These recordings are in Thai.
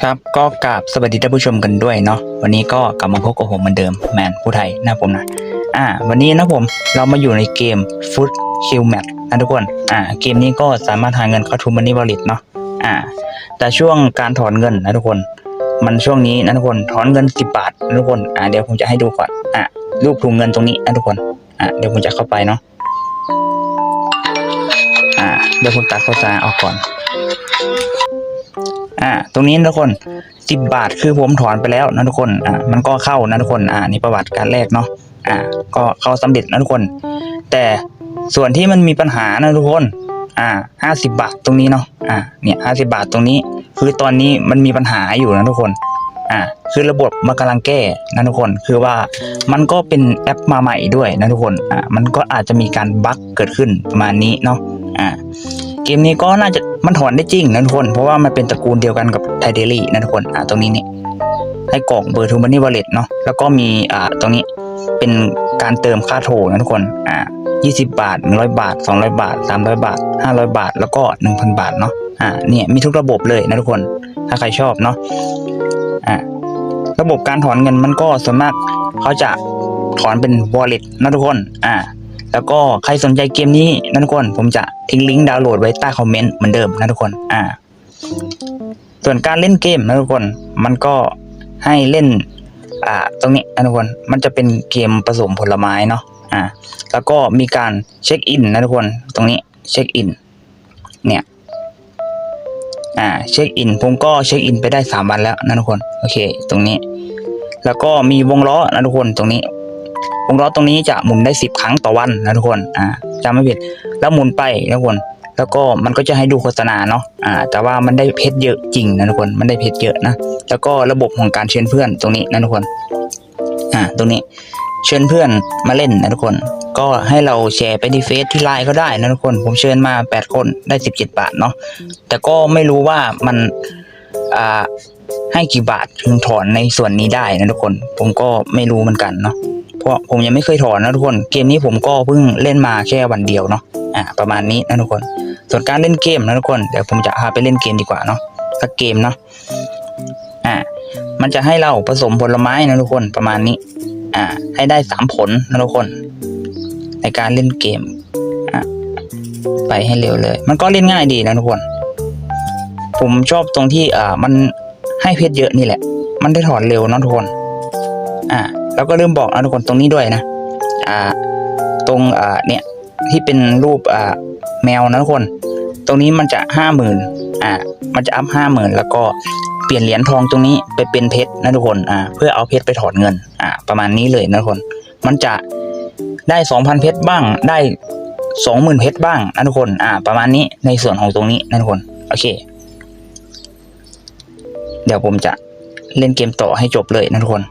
ครับก็กราบสวัสดีท่านผู้ชมกันด้วยเนาะวันนี้ก็กลับมาพบกับผมเหมือนเดิมแมนผู้ไทยนะผมนะอ่า วันนี้นะผมเรามาอยู่ในเกม Food Kill Match นะทุกคนอ่าเกมนี้ก็สามารถหาเงินเข้าทุนมันนี่บริตเนาะอ่า แต่ช่วงการถอนเงินนะทุกคน มันช่วงนี้นะทุกคนถอนเงิน 10 บาทนะทุกคนอ่าเดี๋ยวผมจะให้ดูก่อนอ่ารูปถุงเงินตรงนี้นะทุกคนอ่าเดี๋ยวผมจะเข้าไปเนาะอ่าเดี๋ยวผมตัดโฆษณาออกก่อน อ่า ตรงนี้นะทุกคนสิบบาทคือผมถอนไปแล้วนะทุกคน อ่า มันก็เข้านะทุกคน อ่า นี่ประวัติการแรกเนาะ อ่า ก็เข้าสำเร็จนะทุกคน แต่ส่วนที่มันมีปัญหานะทุกคน อ่าห้าสิบาทตรงนี้เนาะ อ่า เนี่ยห้าสิบาทตรงนี้ คือตอนนี้มันมีปัญหาอยู่นะทุกคน อ่า คือระบบมันกำลังแก้นะทุกคน คือว่ามันก็เป็นแอปมาใหม่ด้วยนะทุกคน อ่า มันก็อาจจะมีการบั๊กเกิดขึ้นประมาณนี้เนาะ อ่า เกมนี้ก็น่าจะ มันถอนได้จริงนะทุกคน เพราะว่ามันเป็นตระกูลเดียวกันกับไทเดลี่นะทุกคนอ่าตรงนี้นี่ให้กรอกเบอร์ทูมันนี่วอลเล็ตเนาะแล้วก็มีอ่าตรงนี้เป็นการเติมค่าโทรนะทุกคนอ่า20 บาท 100 บาท 200 บาท 300 บาท 500 บาท แล้วก็ 1,000 บาทเนาะอ่าเนี่ยมีทุกระบบเลยนะทุกคน ถ้าใครชอบเนาะอ่าระบบการถอนเงินมันก็ส่วนมากเขาจะถอนเป็น wallet นะทุกคน อ่า แล้วก็ใครสนใจเกมนี้นะทุกคน ผมจะทิ้งลิงก์ดาวน์โหลดไว้ใต้คอมเมนต์เหมือนเดิมนะทุกคนอ่า ส่วนการเล่นเกมนะทุกคน มันก็ให้เล่น อ่า ตรงนี้นะทุกคน มันจะเป็นเกมผสมผลไม้เนาะอ่า แล้วก็มีการเช็คอินนะทุกคน ตรงนี้เช็คอิน เนี่ย อ่า เช็คอิน ผมก็เช็คอินไปได้สามวันแล้วนะทุกคน โอเค ตรงนี้ แล้วก็มีวงล้อนะทุกคน ตรงนี้ วงล้อตรงนี้จะหมุนได้สิบครั้งต่อวันนะทุกคนอ่าจำไม่ผิดแล้วหมุนไปนะทุกคนแล้วก็มันก็จะให้ดูโฆษณาเนาะอ่าแต่ว่ามันได้เพชรเยอะจริงนะทุกคนมันได้เพชรเยอะนะแล้วก็ระบบของการเชิญเพื่อนตรงนี้นะทุกคนอ่าตรงนี้เชิญเพื่อนมาเล่นนะทุกคน ก็ให้เราแชร์ไปที่เฟซที่ไลน์ก็ได้นะทุกคน ผมเชิญมา 8 คนได้ 17 บาทเนาะแต่ก็ไม่รู้ว่ามันอ่าให้กี่บาทถึงถอนในส่วนนี้ได้นะทุกคน ผมก็ไม่รู้เหมือนกันเนาะ เพราผมยังไม่เคยถอนนะทุกคน เกมนี้ผมก็เพิ่งเล่นมาแค่วันเดียวเนาะอ่าประมาณนี้นะทุกคน ส่วนการเล่นเกมนะทุกคนเดี๋ยวผมจะพาไปเล่นเกมดีกว่าเนาะสักเกมเนาะอ่ามันจะให้เราผสมผลไม้นะทุกคนประมาณนี้ อ่า ให้ได้สามผลนะทุกคน ในการเล่นเกมอะไปให้เร็วเลย มันก็เล่นง่ายดีนะทุกคน ผมชอบตรงที่อ่ามันให้เพชรเยอะนี่แหละ มันได้ถอนเร็วนอะทุกคน อ่า แล้วก็ลืมบอกนะทุกคนตรงนี้ด้วยนะอ่าตรงอ่าเนี่ยที่เป็นรูปอ่าแมวนะทุกคน ตรงนี้มันจะห้าหมื่นอ่ามันจะอัพห้าหมื่นแล้วก็เปลี่ยนเหรียญทองตรงนี้ไปเป็นเพชรนะทุกคนอ่าเพื่อเอาเพชรไปถอนเงินอ่าประมาณนี้เลยนะทุกคน มันจะได้สองพันเพชรบ้างได้สองหมื่นเพชรบ้างนะทุกคนอ่าประมาณนี้ในส่วนของตรงนี้นะทุกคนโอเค เดี๋ยวผมจะเล่นเกมต่อให้จบเลยนะทุกคน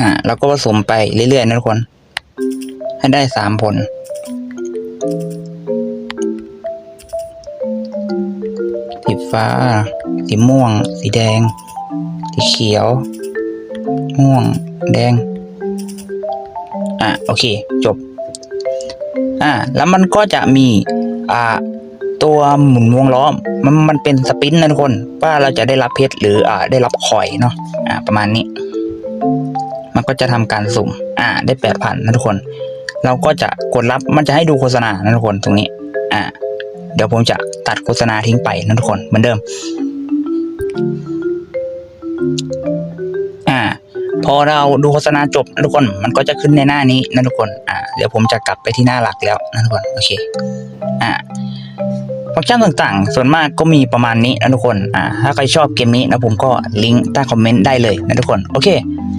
อ่าแล้วก็ผสมไปเรื่อยๆนะทุกคน ให้ได้สามผล สีฟ้า สีม่วง สีแดง สีเขียว ม่วง แดง อะ โอเค จบ อ่าแล้วมันก็จะมี อ่าตัวหมุนวงล้อมันมันเป็นสปินนะทุกคนว่าเราจะได้รับเพชรหรืออ่าได้รับคอยเนาะอ่าประมาณนี้ มันก็จะทำการสุ่ม อ่า ได้แปดพันนะทุกคน เราก็จะกดรับมันจะให้ดูโฆษณานะทุกคนตรงนี้ อ่า เดี๋ยวผมจะตัดโฆษณาทิ้งไปนะทุกคนเหมือนเดิม อ่า พอเราดูโฆษณาจบนะทุกคน มันก็จะขึ้นในหน้านี้นะทุกคน อ่า เดี๋ยวผมจะกลับไปที่หน้าหลักแล้วนะทุกคน โอเค อ่า ฟังก์ชันต่างๆ ส่วนมากก็มีประมาณนี้นะทุกคนอ่าถ้าใครชอบเกมนี้นะผมก็ลิงก์ใต้คอมเมนต์ได้เลยนะทุกคนโอเค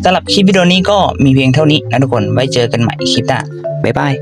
สำหรับคลิปวิดีโอนี้ก็มีเพียงเท่านี้นะทุกคนไว้เจอกันใหม่คลิปหน้าบ๊ายบาย